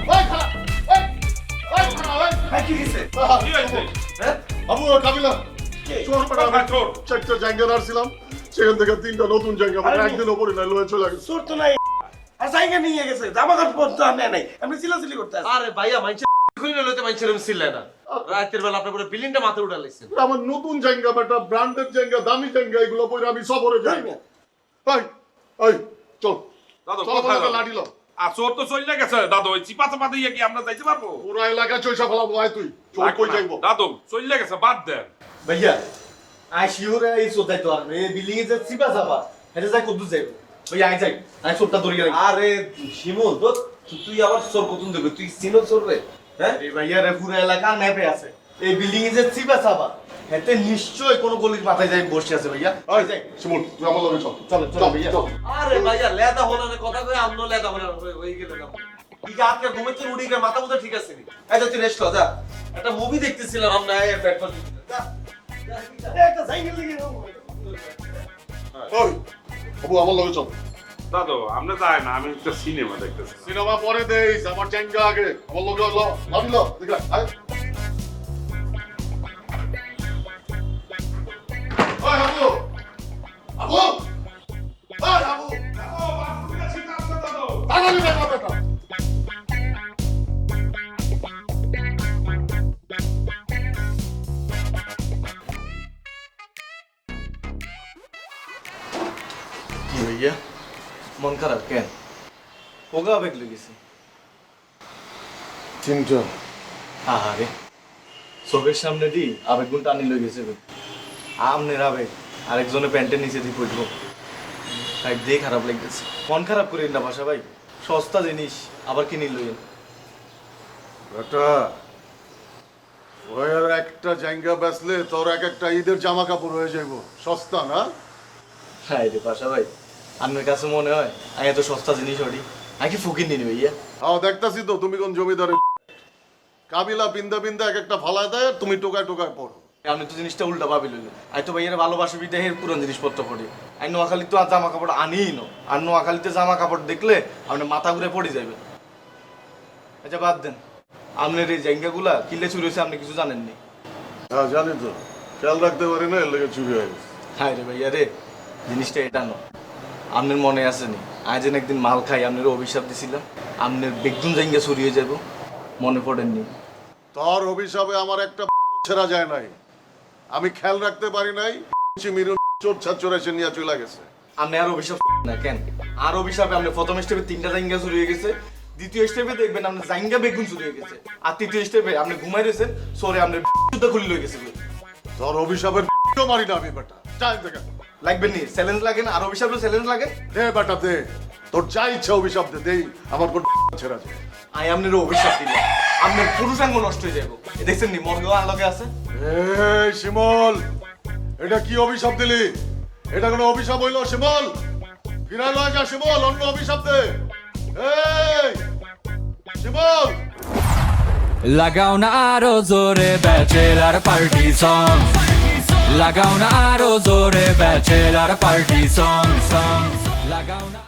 হ্যাঁ, হ্যাঁ, হ্যাঁ? মানে আরে ভাইয়া মাইছে খুইলে লইতে না। রাতের বেলা আপনার পুরো বিলিংটা মাথায় উঠা আমার নতুন জায়গা বেটা ব্র্যান্ডেড জায়গা দামি জায়গা এগুলো পরে আমি সবরে যাই। ধর্মিয়া। এই চল। দাদু চল কোথায় বলে লাঠি লো আর চোর তো চলে গেছে। দাদু ওই চিপা চাপা দিয়ে কি আমরা যাইতে পারব? পুরা এলাকা চৈসা ফেলাবো আয় তুই। চল কই যাইবো? দাদু চলে গেছে বাদ দেন। ভাইয়া আই শিওরে এই সোদাই তো আর এই বিল্ডিং এ যে সিবা যাবা এটা যাই কত যাইব। ভাইয়া আই যাই। আই সোরটা ধরি গেল আরে শিমুল তো তুই আবার চোর কতুন দেবে তুই চিনো চোর রে হ্যাঁ? এই ভাইয়া রে পুরো এলাকা নেপে আছে। এই বিল্ডিং এ যে সিবা যাবা এতে নিশ্চয় কোন গলির মাথায় যাই বসে আছে ভাইয়া। আই যাই শিমুল তুই আমার লগে চল। চলো চলো ভাইয়া। চল। আরে ভাইয়া লেদা হলার কথা কই আমনো লেদা হলার হয়ে গেল না ঠিক আছে আজকে ঘুমেতে উড়ি গেলে মাথা মুথা ঠিক আছে নি? এই তুই রেস্ট কর যা। একটা মুভি দেখতেছিলাম আমরা এই পর যা একটা সাইকেল লিখে ওই আবু আমার লগে চল। দাদু আমরা যাই না আমি একটা সিনেমা দেখতেছি সিনেমা পরে দেইস আমার জায়গা আগে। আমার লগে ল লাঠি লো দেখ বেটা কি মন খারাপ কেন? পোগা আবেগ লেগেছে। চিন্তা আহারে। চোখের সামনে দি আবেগ গুণ টানি লই গেছে। আমনের আবেগ। আরেকজনের প্যান্টের নিচে দিয়ে পড়ব দিয়ে খারাপ লাগতেছে। মন খারাপ করি না বাসা ভাই। সস্তা জিনিস আবার কিনে লইয়েন। বেটা ওই একটা জায়গা বেচলে তোর এক একটা ঈদের জামা কাপড় হয়ে যাইব। সস্তা না? হ্যাঁ রে বাসা ভাই আপনার কাছে মনে হয় আমি এত সস্তা জিনিস হরি আমি কি ফুকির নিনি ভাইয়া? হ্যাঁ দেখতাছি তো তুমি কোন জমিদারের কাবিলা বিন্দা বিন্দা এক একটা ফালায় দেয় তুমি টোকায় টোকায় পড়ো। আপনি তো জিনিসটা উল্টা ভাবি লইলেন। আমি তো ভাইয়ের ভালোবাসা বিদেহের পুরান জিনিসপত্র পড়ি। আমি নোয়াখালী তো আর জামা কাপড় আনিই না। আর নোয়াখালীতে জামা কাপড় দেখলে আপনি মাথা ঘুরে পড়ে যাবে আচ্ছা বাদ দেন। আপনার এই জায়গাগুলা কিলে চুরি হয়েছে আপনি কিছু জানেননি? হ্যাঁ জানি তো। খেয়াল রাখতে পারি না এর লেগে চুরি হয়ে গেছে। হ্যাঁ রে ভাইয়া রে জিনিসটা এটা ন। আপনার মনে আছে নি আজ যেন একদিন মাল খাই আপনার অভিশাপ দিছিলাম। আপনার বেগুন জায়গা চুরি হয়ে যাব মনে পড়েননি? তোর অভিশাপে আমার একটা ছেড়া যায় নাই। আমি খেয়াল রাখতে পারি নাই মিরু চোর এসে নিয়ে চলে গেছে। আপনি আর অভিশাপ না কেন? আর অভিশাপে আপনি প্রথম স্টেপে তিনটা জায়গা চুরি হয়ে গেছে দ্বিতীয় স্টেপে দেখবেন আপনার জাইঙ্গা বেগুন চুরি হয়ে গেছে আর তৃতীয় স্টেপে আপনি ঘুমাই রয়েছেন সরে আপনার জুতা খুলি গেছে তোর অভিশাপের মারি না আমি বেটা। লাগবেন নি চ্যালেঞ্জ লাগে না আর অভিশাপে চ্যালেঞ্জ লাগে। দে বেটা দে। তোর যা ইচ্ছা অভিশাপ দে দেই। আমার কোন ছেড়া যায়। আই আপনার অভিশাপ দিলাম। আপনার পুরুষাঙ্গ নষ্ট হয়ে যাব দেখছেন নি মর্গ আলোকে আছে? এই শিমল এটা কি অভিশাপ দিলি? এটা কোনো অভিশাপ হইল শিমল? ফিরা লয় যা শিমল অন্য অভিশাপ দে। এই শিমল! লাগাও না আরও জোরে ব্যাচেলার পার্টি সং লাগাও না আরও জোরে ব্যাচেলার পার্টি সং সং লাগাও না